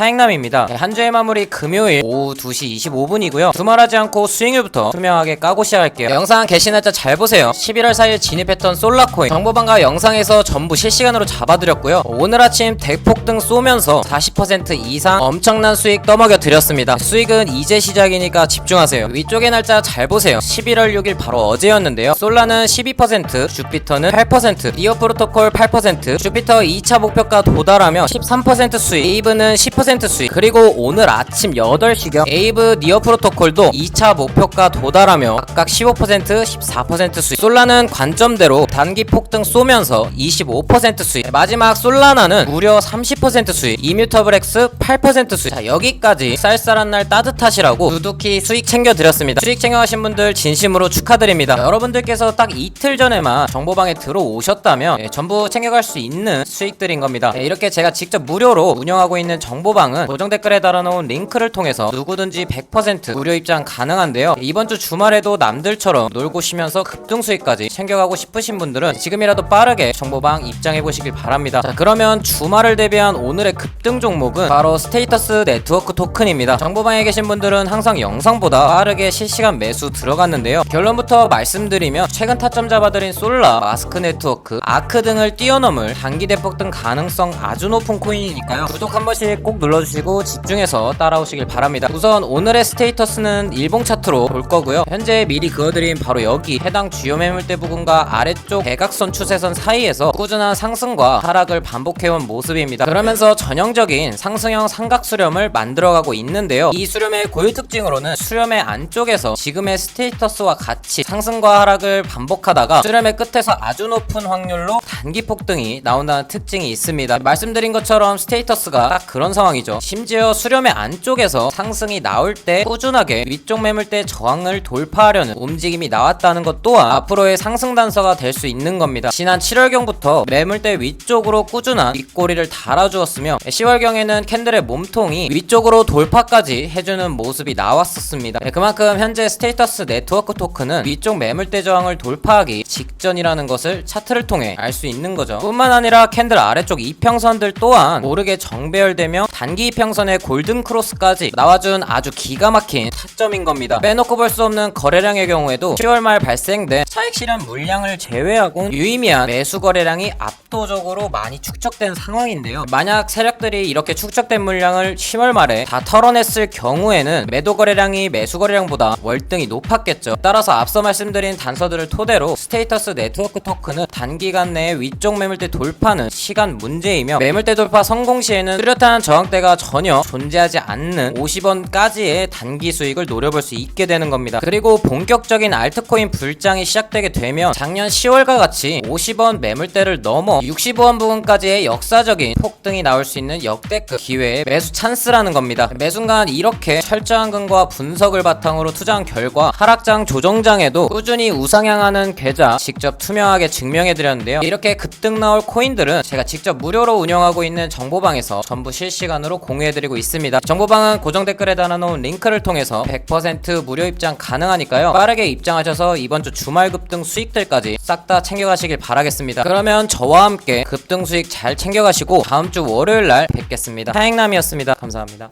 타행남입니다. 네, 한 주의 마무리 금요일 오후 2시 25분이고요. 두말하지 않고 수익률부터 투명하게 까고 시작할게요. 네, 영상 개시 날짜 잘 보세요. 11월 4일 진입했던 솔라코인 정보방과 영상에서 전부 실시간으로 잡아드렸고요. 오늘 아침 대폭등 쏘면서 40% 이상 엄청난 수익 떠먹여 드렸습니다. 수익은 이제 시작이니까 집중하세요. 위쪽의 날짜 잘 보세요. 11월 6일 바로 어제였는데요. 솔라는 12%, 주피터는 8%, 리어 프로토콜 8%, 주피터 2차 목표가 도달하며 13% 수익, 에이브는 10% 수익, 그리고 오늘 아침 8시경 에이브 니어 프로토콜도 2차 목표가 도달하며 각각 15%, 14% 수익. 솔라는 관점대로 단기 폭등 쏘면서 25% 수익. 마지막 솔라나는 무려 30% 수익. 이뮤터블 X 8% 수익. 자, 여기까지 쌀쌀한 날 따뜻하시라고 두둑히 수익 챙겨드렸습니다. 수익 챙겨가신 분들 진심으로 축하드립니다. 여러분들께서 딱 이틀 전에만 정보방에 들어오셨다면 예, 전부 챙겨갈 수 있는 수익들인 겁니다. 예, 이렇게 제가 직접 무료로 운영하고 있는 정보방 은 고정 댓글에 달아놓은 링크를 통해서 누구든지 100% 무료 입장 가능한데요. 예, 이번 주 주말에도 남들처럼 놀고 쉬면서 급등 수익까지 챙겨가고 싶으신 분들은 지금이라도 빠르게 정보방 입장해 보시길 바랍니다. 자, 그러면 주말을 대비한 오늘의 급등 종목은 바로 스테이터스 네트워크 토큰입니다. 정보방에 계신 분들은 항상 영상보다 빠르게 실시간 매수 들어갔는데요. 결론부터 말씀드리면 최근 타점 잡아드린 솔라, 마스크 네트워크, 아크 등을 뛰어넘을 단기 대폭등 가능성 아주 높은 코인이니까요. 구독 한 번씩 꼭 눌러주시고 집중해서 따라오시길 바랍니다. 우선 오늘의 스테이터스는 일봉 차트로 볼 거고요. 현재 미리 그어드린 바로 여기 해당 주요 매물대 부근과 아래쪽 대각선 추세선 사이에서 꾸준한 상승과 하락을 반복해온 모습입니다. 그러면서 전형적인 상승형 삼각 수렴을 만들어가고 있는데요. 이 수렴의 고유 특징으로는 수렴의 안쪽에서 지금의 스테이터스와 같이 상승과 하락을 반복하다가 수렴의 끝에서 아주 높은 확률로 단기 폭등이 나온다는 특징이 있습니다. 말씀드린 것처럼 스테이터스가 딱 그런 상황 이죠. 심지어 수렴의 안쪽에서 상승이 나올 때 꾸준하게 위쪽 매물대 저항을 돌파하려는 움직임이 나왔다는 것 또한 앞으로의 상승 단서가 될 수 있는 겁니다. 지난 7월경부터 매물대 위쪽으로 꾸준한 윗꼬리를 달아주었으며 10월경에는 캔들의 몸통이 위쪽으로 돌파까지 해주는 모습이 나왔었습니다. 네, 그만큼 현재 스테이터스 네트워크 토큰은 위쪽 매물대 저항을 돌파하기 직전이라는 것을 차트를 통해 알 수 있는 거죠. 뿐만 아니라 캔들 아래쪽 이평선들 또한 모르게 정배열되며 단기 이평선의 골든 크로스까지 나와준 아주 기가 막힌 타점인 겁니다. 빼놓고 볼 수 없는 거래량의 경우에도 10월 말 발생된 차익 실현 물량을 제외하고 유의미한 매수 거래량이 압도적으로 많이 축적된 상황인데요. 만약 세력들이 이렇게 축적된 물량을 10월 말에 다 털어냈을 경우에는 매도 거래량이 매수 거래량보다 월등히 높았겠죠. 따라서 앞서 말씀드린 단서들을 토대로 스테이터스 네트워크 토큰은 단기간 내에 위쪽 매물대 돌파는 시간 문제이며 매물대 돌파 성공 시에는 뚜렷한 저항대가 전혀 존재하지 않는 50원까지의 단기 수익을 노려볼 수 있게 되는 겁니다. 그리고 본격적인 알트코인 불장이 시작되게 되면 작년 10월과 같이 50원 매물대를 넘어 65원 부근까지의 역사적인 폭등이 나올 수 있는 역대급 기회의 매수 찬스라는 겁니다. 매순간 이렇게 철저한 근거와 분석을 바탕으로 투자한 결과 하락장 조정장에도 꾸준히 우상향하는 계좌 직접 투명하게 증명해 드렸는데요. 이렇게 급등 나올 코인들은 제가 직접 무료로 운영하고 있는 정보방에서 전부 실시간 으로 공유해 드리고 있습니다. 정보방은 고정 댓글에 달아놓은 링크를 통해서 100% 무료 입장 가능하니까요. 빠르게 입장하셔서 이번 주 주말 급등 수익들까지 싹 다 챙겨가시길 바라겠습니다. 그러면 저와 함께 급등 수익 잘 챙겨가시고 다음 주 월요일 날 뵙겠습니다. 타행남이었습니다. 감사합니다.